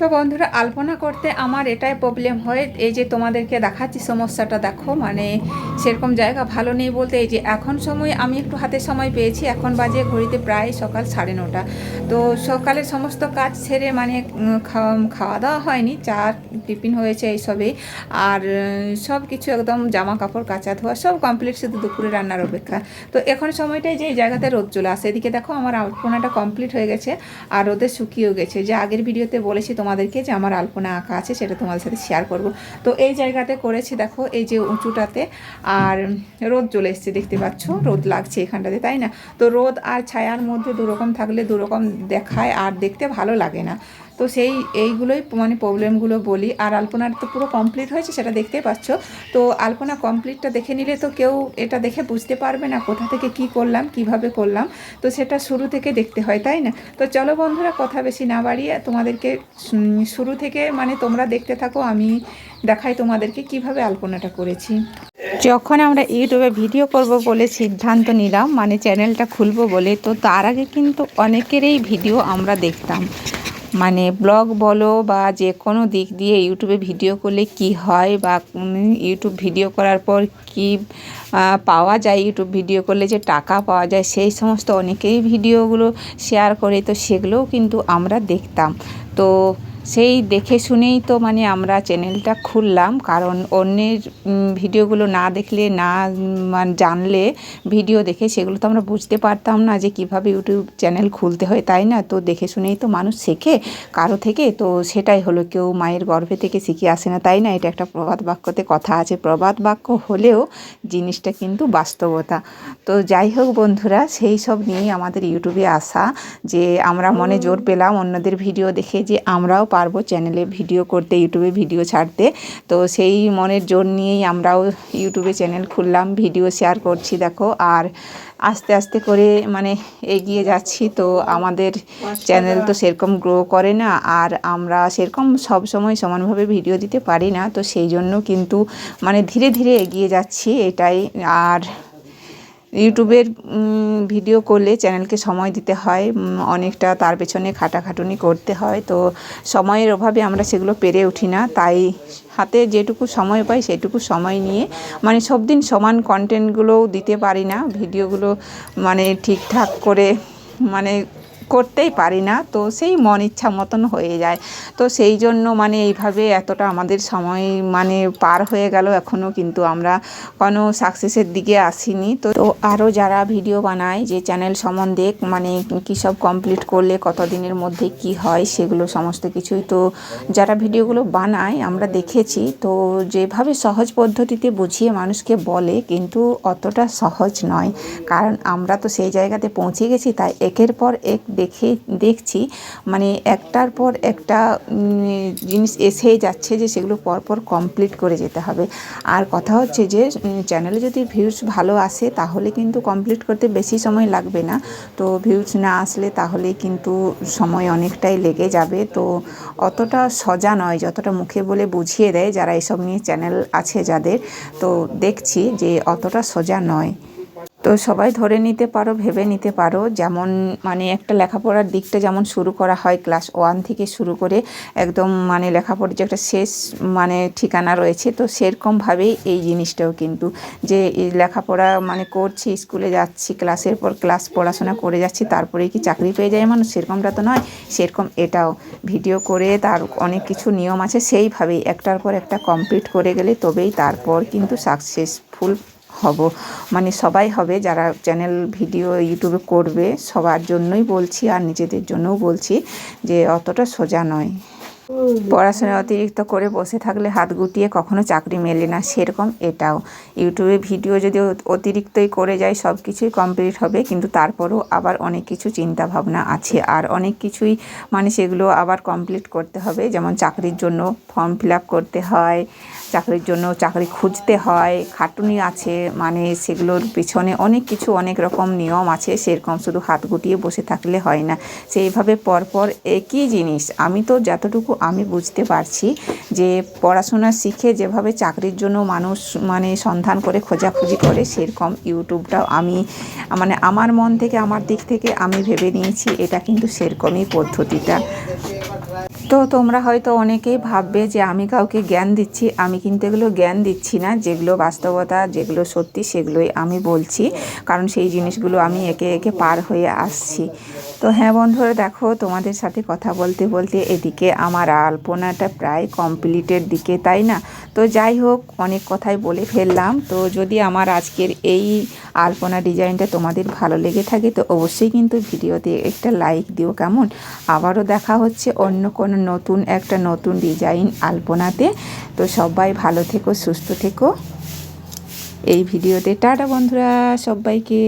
তো বন্ধুরা, আলপনা করতে আমার এটাই প্রবলেম হয়। এই যে তোমাদেরকে দেখাচ্ছি সমস্যাটা, দেখো মানে সেরকম জায়গা ভালো নেই বলতে এই যে এখন সময় আমি একটু হাতে সময় পেয়েছি। এখন বাজে ঘড়িতে প্রায় সকাল সাড়ে নটা। তো সকালের সমস্ত কাজ সেরে মানে খাওয়া দাওয়া হয়নি, চা, টিফিন হয়েছে এইসবেই আর সব কিছু একদম জামা কাপড় কাচা ধোয়া, সব কমপ্লিট শুধু দুপুরে রান্নার অপেক্ষা। তো এখন সময়টাই যে এই জায়গাতে রোদ চলে আসে। এদিকে দেখো, আমার আলপনাটা কমপ্লিট হয়ে গেছে, আর রোদে শুকিয়েও গেছে। যে আগের ভিডিওতে বলেছি তোমাদেরকে যে আমার আলপনা আঁকা আছে সেটা তোমাদের সাথে শেয়ার করব। তো এই জায়গাতে করেছি দেখো, এই যে উঁচুটাতে, আর রোদ চলে এসছে, দেখতে পাচ্ছ? রোদ লাগছে এখানটাতে, তাই না? তো রোদ আর ছায়ার মধ্যে দুরকম থাকলে দুরকম দেখায়, আর দেখতে ভালো লাগে না। তো সেই এইগুলোই মানে প্রবলেমগুলো বলি। আর আলপনার তো পুরো কমপ্লিট হয়েছে, সেটা দেখতেই পাচ্ছ। তো আলপনা কমপ্লিটটা দেখে নিলে তো কেউ এটা দেখে বুঝতে পারবে না কোথা থেকে কি করলাম, কীভাবে করলাম। তো সেটা শুরু থেকে দেখতে হয়, তাই না? তো চলো বন্ধুরা, কথা বেশি না বাড়িয়ে তোমাদেরকে শুরু থেকে মানে তোমরা দেখতে থাকো, আমি দেখাই তোমাদেরকে কীভাবে আলপনাটা করেছি। যখন আমরা ইউটিউবে ভিডিও করব বলে সিদ্ধান্ত নিলাম মানে চ্যানেলটা খুলবো বলে, তো তার আগে কিন্তু অনেকেরই ভিডিও আমরা দেখতাম। মানে ব্লগ বলো বা যে কোনো দিক দিয়ে ইউটিউবে ভিডিও করলে কি হয় বা ইউটিউব ভিডিও করার পর কি পাওয়া যায়? ইউটিউব ভিডিও করলে যে টাকা পাওয়া যায়, সেই সমস্ত অনেকেই ভিডিওগুলো শেয়ার করে, তো সেগুলোও কিন্তু আমরা দেখতাম। তো সেই দেখে শুনেই তো মানে আমরা চ্যানেলটা খুললাম কারণ অন্যের ভিডিওগুলো না দেখলে না মানে জানলে ভিডিও দেখে সেগুলো তো আমরা বুঝতে পারতাম না যে কীভাবে ইউটিউব চ্যানেল খুলতে হয় তাই না? তো দেখে শুনেই তো মানুষ শেখে কারও থেকে তো সেটাই হলো কেউ মায়ের গর্ভে থেকে শিখে আসে না তাই না? এটা একটা প্রবাদ বাক্যতে কথা আছে প্রবাদ বাক্য হলেও জিনিসটা কিন্তু বাস্তবতা। তো যাই হোক বন্ধুরা সেই সব নিয়েই আমাদের ইউটিউবে আসা যে আমরা মনে জোর পেলাম অন্যদের ভিডিও দেখে যে আমরাও পারব চ্যানেলে ভিডিও করতে ইউটিউবে ভিডিও ছাড়তে। তো সেই মনের জোর নিয়েই আমরাও ইউটিউবে চ্যানেল খুললাম ভিডিও শেয়ার করছি দেখো। আর আস্তে আস্তে করে মানে এগিয়ে যাচ্ছি তো আমাদের চ্যানেল তো সেরকম গ্রো করে না আর আমরা সেরকম সব সময় সমানভাবে ভিডিও দিতে পারি না তো সেই জন্য কিন্তু মানে ধীরে ধীরে এগিয়ে যাচ্ছি এটাই। আর ইউটিউবের ভিডিও করলে চ্যানেলকে সময় দিতে হয় অনেকটা তার পেছনে খাটাখাটুনি করতে হয়। তো সময়ের অভাবে আমরা সেগুলো পেরে উঠি না। তাই হাতে যেটুকু সময় পাই সেটুকু সময় নিয়ে মানে সব দিন সমান কন্টেন্টগুলোও দিতে পারি না। ভিডিওগুলো মানে ঠিকঠাক করে মানে করতেই পারি না, তো সেই মন ইচ্ছা মতন হয়ে যায়। তো সেই জন্য মানে এইভাবে এতটা আমাদের সময় মানে পার হয়ে গেল এখনও কিন্তু আমরা কোনো সাকসেসের দিকে আসিনি। তো আরও যারা ভিডিও বানায় যে চ্যানেল সম্বন্ধে মানে কী সব কমপ্লিট করলে কত দিনের মধ্যে কি হয়, সেগুলো সমস্ত কিছুই তো যারা ভিডিওগুলো বানায় আমরা দেখেছি। তো যেভাবে সহজ পদ্ধতিতে বুঝিয়ে মানুষকে বলে, কিন্তু অতটা সহজ নয়। কারণ আমরা তো সেই জায়গাতে পৌঁছে গেছি, তাই একের পর এক দেখে, দেখছি মানে একটার পর একটা জিনিস এসেই যাচ্ছে যে সেগুলো পরপর কমপ্লিট করে যেতে হবে। আর কথা হচ্ছে যে চ্যানেলে যদি ভিউজ ভালো আসে, তাহলে কিন্তু কমপ্লিট করতে বেশি সময় লাগবে না। তো ভিউজ না আসলে তাহলে কিন্তু সময় অনেকটাই লেগে যাবে। তো অতটা সজা নয়, যতটা মুখে বলে বুঝিয়ে দেয় যারা এসব নিয়ে চ্যানেল আছে যাদের। তো দেখছি যে অতটা সোজা নয়। তো সবাই ধরে নিতে পারো, ভেবে নিতে পারো। যেমন মানে একটা লেখাপড়ার দিকটা যেমন শুরু করা হয় ক্লাস ওয়ান থেকে শুরু করে একদম মানে লেখাপড়ার যে একটা শেষ মানে ঠিকানা রয়েছে, তো সেরকমভাবেই এই জিনিসটাও কিন্তু যে লেখাপড়া মানে করছি, স্কুলে যাচ্ছি, ক্লাসের পর ক্লাস পড়াশোনা করে যাচ্ছি, তারপরেই কি চাকরি পেয়ে যায় মানুষ? সেরকমটা তো নয়, সেরকম এটাও। ভিডিও করে তার অনেক কিছু নিয়ম আছে, সেইভাবেই একটার পর একটা কমপ্লিট করে গেলে তবেই তারপর কিন্তু সাকসেসফুল হব। মানে সবাই হবে যারা চ্যানেল ভিডিও ইউটিউবে করবে, সবার জন্যই বলছি আর নিজেদের জন্যও বলছি যে অতটা সোজা নয়। পড়াশোনা অতিরিক্ত করে বসে থাকলে হাত গুটিয়ে কখনো চাকরি মেলে না, সেরকম এটাও। ইউটিউবে ভিডিও যদি অতিরিক্তই করে যায়, সব কিছুই কমপ্লিট হবে, কিন্তু তারপরেও আবার অনেক কিছু চিন্তা ভাবনা আছে। আর অনেক কিছুই মানে সেগুলো আবার কমপ্লিট করতে হবে, যেমন চাকরির জন্য ফর্ম ফিল আপ করতে হয়, চাকরির জন্য চাকরি খুঁজতে হয়, খাটুনি আছে মানে সেগুলোর পিছনে অনেক কিছু, অনেক রকম নিয়ম আছে, সেরকম শুধু হাত গুটিয়ে বসে থাকলে হয় না। সেইভাবে পরপর একই জিনিস। আমি তো যতটুকু আমি বুঝতে পারছি যে পড়াশোনা শিখে যেভাবে চাকরির জন্য মানুষ মানে সন্ধান করে খোঁজাখুঁজি করে, সেরকম ইউটিউবটাও আমি মানে আমার মন থেকে, আমার দিক থেকে আমি ভেবে নিয়েছি, এটা কিন্তু সেরকমই পদ্ধতিটা। তো তোমরা হয়তো অনেকেই ভাববে যে আমি কাউকে জ্ঞান দিচ্ছি, আমি কিন্তু এগুলো জ্ঞান দিচ্ছি না। যেগুলো বাস্তবতা, যেগুলো সত্যি, সেগুলোই আমি বলছি। কারণ সেই জিনিসগুলো আমি একে একে পার হয়ে আসছি। তো হ্যাঁ বন্ধুরা, দেখো তোমাদের সাথে কথা বলতে বলতে এদিকে আমার আলপনাটা প্রায় কমপ্লিটের দিকে, তাই না? তো যাই হোক, অনেক কথাই বলে ফেললাম। তো যদি আমার আজকের এই আলপনা ডিজাইনটা তোমাদের ভালো লেগে থাকে, তো অবশ্যই কিন্তু ভিডিওতে একটা লাইক দিও কেমন? আবারও দেখা হচ্ছে অন্য কোনো নতুন একটা নতুন ডিজাইন আলপনাতে। তো সবাই ভালো থেকো, সুস্থ থেকো। এই ভিডিওতে টাটা বন্ধুরা, সবাইকে।